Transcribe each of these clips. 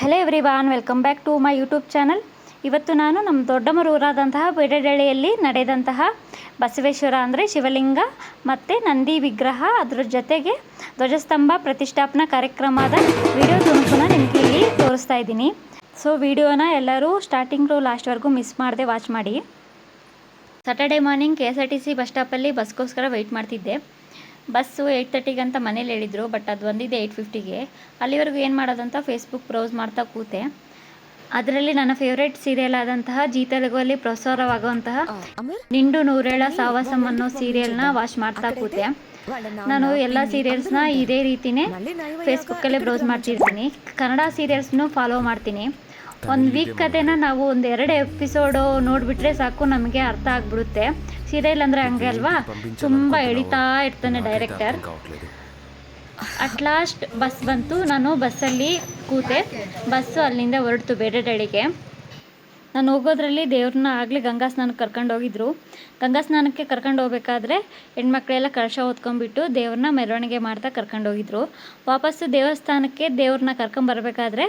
Hello everyone welcome back to my YouTube channel ಇವತ್ತು ನಾನು ನಮ್ಮ ದೊಡ್ಡಮರೂರಾದಂತಹ ಬೇಡಡಳ್ಳಿಯಲ್ಲಿ ನಡೆದಂತಹ ಬಸವೇಶ್ವರ ಅಂದರೆ ಶಿವಲಿಂಗ ಮತ್ತು ನಂದಿ ವಿಗ್ರಹ ಅದರ ಜೊತೆಗೆ ಧ್ವಜಸ್ತಂಭ ಪ್ರತಿಷ್ಠಾಪನಾ ಕಾರ್ಯಕ್ರಮದ ವಿಡಿಯೋ ತುಣುಕುನ ನಿಮಗೆ ಇಲ್ಲಿ ತೋರಿಸ್ತಾ ಇದ್ದೀನಿ. ಸೊ ವಿಡಿಯೋನ ಎಲ್ಲರೂ ಸ್ಟಾರ್ಟಿಂಗ್ ಟು ಲಾಸ್ಟ್ವರೆಗೂ ಮಿಸ್ ಮಾಡದೆ ವಾಚ್ ಮಾಡಿ. Saturday morning K S R T C bus ಸ್ಟಾಪಲ್ಲಿ ಬಸ್ಗೋಸ್ಕರ ವೆಯ್ಟ್ ಮಾಡ್ತಿದ್ದೆ. ಬಸ್ಸು ಏಯ್ಟ್ ತರ್ಟಿಗೆ ಅಂತ ಮನೇಲಿ ಹೇಳಿದರು ಬಟ್ ಅದು ಬಂದಿದ್ದೆ ಏಯ್ಟ್ ಫಿಫ್ಟಿಗೆ ಅಲ್ಲಿವರೆಗೂ ಏನು ಮಾಡೋದಂತ ಫೇಸ್ಬುಕ್ ಬ್ರೌಸ್ ಮಾಡ್ತಾ ಕೂತೆ. ಅದರಲ್ಲಿ ನನ್ನ ಫೇವ್ರೇಟ್ ಸೀರಿಯಲ್ ಆದಂತಹ ಜೀ ತೆಲುಗುವಲ್ಲಿ ಪ್ರಸಾರವಾಗುವಂತಹ ನಿಂಡು ನೂರೇಳ ಸಾವಾಸಂ ಅನ್ನೋ ಸೀರಿಯಲ್ನ ವಾಚ್ ಮಾಡ್ತಾ ಕೂತೆ. ನಾನು ಎಲ್ಲ ಸೀರಿಯಲ್ಸ್ನ ಇದೇ ರೀತಿನೇ ಫೇಸ್ಬುಕ್ಕಲ್ಲೇ ಬ್ರೌಸ್ ಮಾಡ್ತಿರ್ತೀನಿ. ಕನ್ನಡ ಸೀರಿಯಲ್ಸ್ನೂ ಫಾಲೋ ಮಾಡ್ತೀನಿ. ಒಂದು ವೀಕ್ ಕತೆನ ನಾವು ಒಂದು ಎರಡು ಎಪಿಸೋಡು ನೋಡಿಬಿಟ್ರೆ ಸಾಕು ನಮಗೆ ಅರ್ಥ ಆಗ್ಬಿಡುತ್ತೆ. ಸೀರಿಯಲ್ ಅಂದರೆ ಹಂಗೆ ಅಲ್ವಾ? ತುಂಬ ಎಳಿತಾ ಇರ್ತಾನೆ ಡೈರೆಕ್ಟರ್ ಅಟ್ ಲಾಸ್ಟ್ ಬಸ್ ಬಂತು ನಾನು ಬಸ್ಸಲ್ಲಿ ಕೂತೆ. ಬಸ್ಸು ಅಲ್ಲಿಂದ ಹೊರಡ್ತು ಬೇಡಡಳಿಗೆ ನಾನು ಹೋಗೋದ್ರಲ್ಲಿ ದೇವ್ರನ್ನ ಆಗಲೇ ಗಂಗಾ ಸ್ನಾನಕ್ಕೆ ಕರ್ಕೊಂಡು ಹೋಗಿದ್ರು. ಗಂಗಾ ಸ್ನಾನಕ್ಕೆ ಕರ್ಕೊಂಡು ಹೋಗ್ಬೇಕಾದ್ರೆ ಹೆಣ್ಮಕ್ಳೆಲ್ಲ ಕಳಶ ಹೊತ್ಕೊಂಡ್ಬಿಟ್ಟು ದೇವ್ರನ್ನ ಮೆರವಣಿಗೆ ಮಾಡ್ತಾ ಕರ್ಕೊಂಡು ಹೋಗಿದ್ರು. ವಾಪಸ್ಸು ದೇವಸ್ಥಾನಕ್ಕೆ ದೇವ್ರನ್ನ ಕರ್ಕೊಂಬರ್ಬೇಕಾದ್ರೆ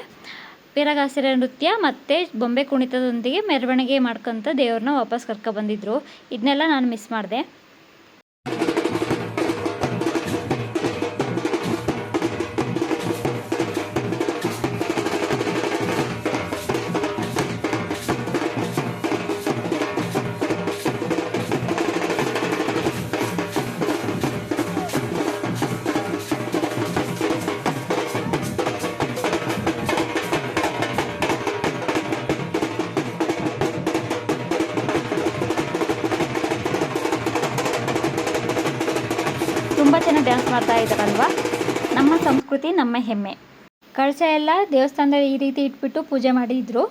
ವೀರಗಾಸರ ನೃತ್ಯ ಮತ್ತು ಬೊಂಬೆ ಕುಣಿತದೊಂದಿಗೆ ಮೆರವಣಿಗೆ ಮಾಡ್ಕೊತ ದೇವ್ರನ್ನ ವಾಪಸ್ ಕರ್ಕೊಬಂದಿದ್ರು. ಇದನ್ನೆಲ್ಲ ನಾನು ಮಿಸ್ ಮಾಡಿದೆ. ತುಂಬ ಚೆನ್ನಾಗಿ ಡ್ಯಾನ್ಸ್ ಮಾಡ್ತಾ ಇದ್ದಾರಲ್ವಾ ನಮ್ಮ ಸಂಸ್ಕೃತಿ ನಮ್ಮ ಹೆಮ್ಮೆ. ಕಳಶ ಎಲ್ಲ ದೇವಸ್ಥಾನದಲ್ಲಿ ಈ ರೀತಿ ಇಟ್ಬಿಟ್ಟು ಪೂಜೆ ಮಾಡಿದ್ರು.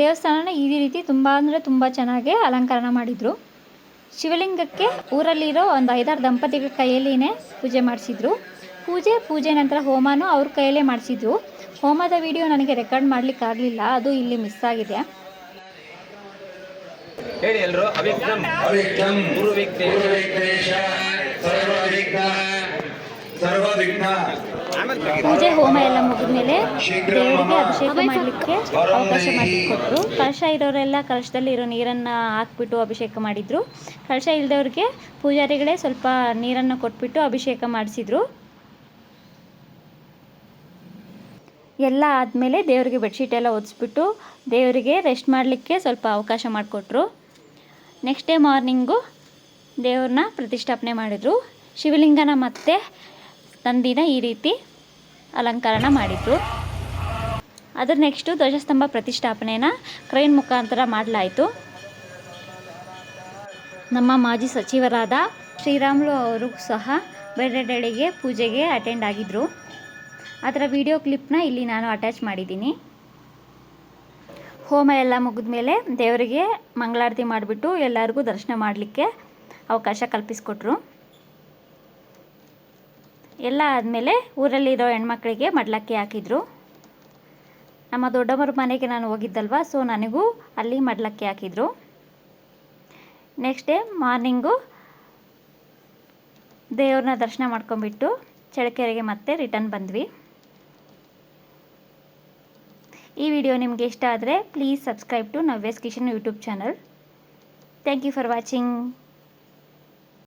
ದೇವಸ್ಥಾನನ ಈ ರೀತಿ ತುಂಬ ಅಂದರೆ ತುಂಬ ಚೆನ್ನಾಗಿ ಅಲಂಕಾರ ಮಾಡಿದರು. ಶಿವಲಿಂಗಕ್ಕೆ ಊರಲ್ಲಿರೋ ಒಂದು ಐದಾರು ದಂಪತಿಗಳ ಕೈಯಲ್ಲಿನೇ ಪೂಜೆ ಮಾಡಿಸಿದ್ರು. ಪೂಜೆ ಪೂಜೆ ನಂತರ ಹೋಮನೂ ಅವ್ರ ಕೈಯಲ್ಲೇ ಮಾಡಿಸಿದ್ರು. ಹೋಮದ ವಿಡಿಯೋ ನನಗೆ ರೆಕಾರ್ಡ್ ಮಾಡಲಿಕ್ಕಾಗಲಿಲ್ಲ ಅದು ಇಲ್ಲಿ ಮಿಸ್ ಆಗಿದೆ. ಹೇಳಿ ಎಲ್ರು? ಪೂಜೆ ಹೋಮ ಎಲ್ಲ ಮುಗಿದ್ಮೇಲೆ ದೇವರಿಗೆ ಅಭಿಷೇಕ ಮಾಡಲಿಕ್ಕೆ ಅವಕಾಶ ಮಾಡಿಕೊಟ್ರು. ಕಳಶ ಇರೋರೆಲ್ಲ ಕಳಶದಲ್ಲಿ ಇರೋ ನೀರನ್ನು ಹಾಕ್ಬಿಟ್ಟು ಅಭಿಷೇಕ ಮಾಡಿದ್ರು. ಕಳಶ ಇಲ್ದವ್ರಿಗೆ ಪೂಜಾರಿಗಳೇ ಸ್ವಲ್ಪ ನೀರನ್ನು ಕೊಟ್ಬಿಟ್ಟು ಅಭಿಷೇಕ ಮಾಡಿಸಿದ್ರು. ಎಲ್ಲ ಆದಮೇಲೆ ದೇವರಿಗೆ ಬೆಡ್ಶೀಟ್ ಎಲ್ಲ ಒದಿಸ್ಬಿಟ್ಟು ದೇವರಿಗೆ ರೆಸ್ಟ್ ಮಾಡಲಿಕ್ಕೆ ಸ್ವಲ್ಪ ಅವಕಾಶ ಮಾಡಿಕೊಟ್ರು. ನೆಕ್ಸ್ಟ್ ಡೇ ಮಾರ್ನಿಂಗು ದೇವ್ರನ್ನ ಪ್ರತಿಷ್ಠಾಪನೆ ಮಾಡಿದರು. ಶಿವಲಿಂಗನ ಮತ್ತೆ ನಂದಿನ ಈ ರೀತಿ ಅಲಂಕರಣ ಮಾಡಿದರು. ಅದರ ನೆಕ್ಸ್ಟು ಧ್ವಜಸ್ತಂಭ ಪ್ರತಿಷ್ಠಾಪನೆನ ಕ್ರೈನ್ ಮುಖಾಂತರ ಮಾಡಲಾಯಿತು. ನಮ್ಮ ಮಾಜಿ ಸಚಿವರಾದ ಶ್ರೀರಾಮುಲು ಅವರು ಸಹ ಬೇರೆಡೆಗೆ ಪೂಜೆಗೆ ಅಟೆಂಡ್ ಆಗಿದ್ದರು ಅದರ ವಿಡಿಯೋ ಕ್ಲಿಪ್ನ ಇಲ್ಲಿ ನಾನು ಅಟ್ಯಾಚ್ ಮಾಡಿದ್ದೀನಿ. ಹೋಮ ಎಲ್ಲ ಮುಗಿದ ಮೇಲೆ ದೇವರಿಗೆ ಮಂಗಳಾರತಿ ಮಾಡಿಬಿಟ್ಟು ಎಲ್ಲರಿಗೂ ದರ್ಶನ ಮಾಡಲಿಕ್ಕೆ ಅವಕಾಶ ಕಲ್ಪಿಸಿಕೊಟ್ರು. ಎಲ್ಲ ಆದಮೇಲೆ ಊರಲ್ಲಿರೋ ಹೆಣ್ಮಕ್ಳಿಗೆ ಮಡ್ಲಕ್ಕಿ ಹಾಕಿದ್ರು. ನಮ್ಮ ದೊಡ್ಡಮ್ಮರ ಮನೆಗೆ ನಾನು ಹೋಗಿದ್ದಲ್ವ, ಸೊ ನನಗೂ ಅಲ್ಲಿ ಮಡ್ಲಕ್ಕಿ ಹಾಕಿದ್ರು. ನೆಕ್ಸ್ಟ್ ಡೇ ಮಾರ್ನಿಂಗು ದೇವ್ರನ್ನ ದರ್ಶನ ಮಾಡ್ಕೊಂಬಿಟ್ಟು ಚಳಕೆರೆಗೆ ಮತ್ತೆ ರಿಟರ್ನ್ ಬಂದ್ವಿ. ಈ ವಿಡಿಯೋ ನಿಮಗೆ ಇಷ್ಟ ಆದರೆ please subscribe to Navya's Kishan YouTube channel. Thank you for watching.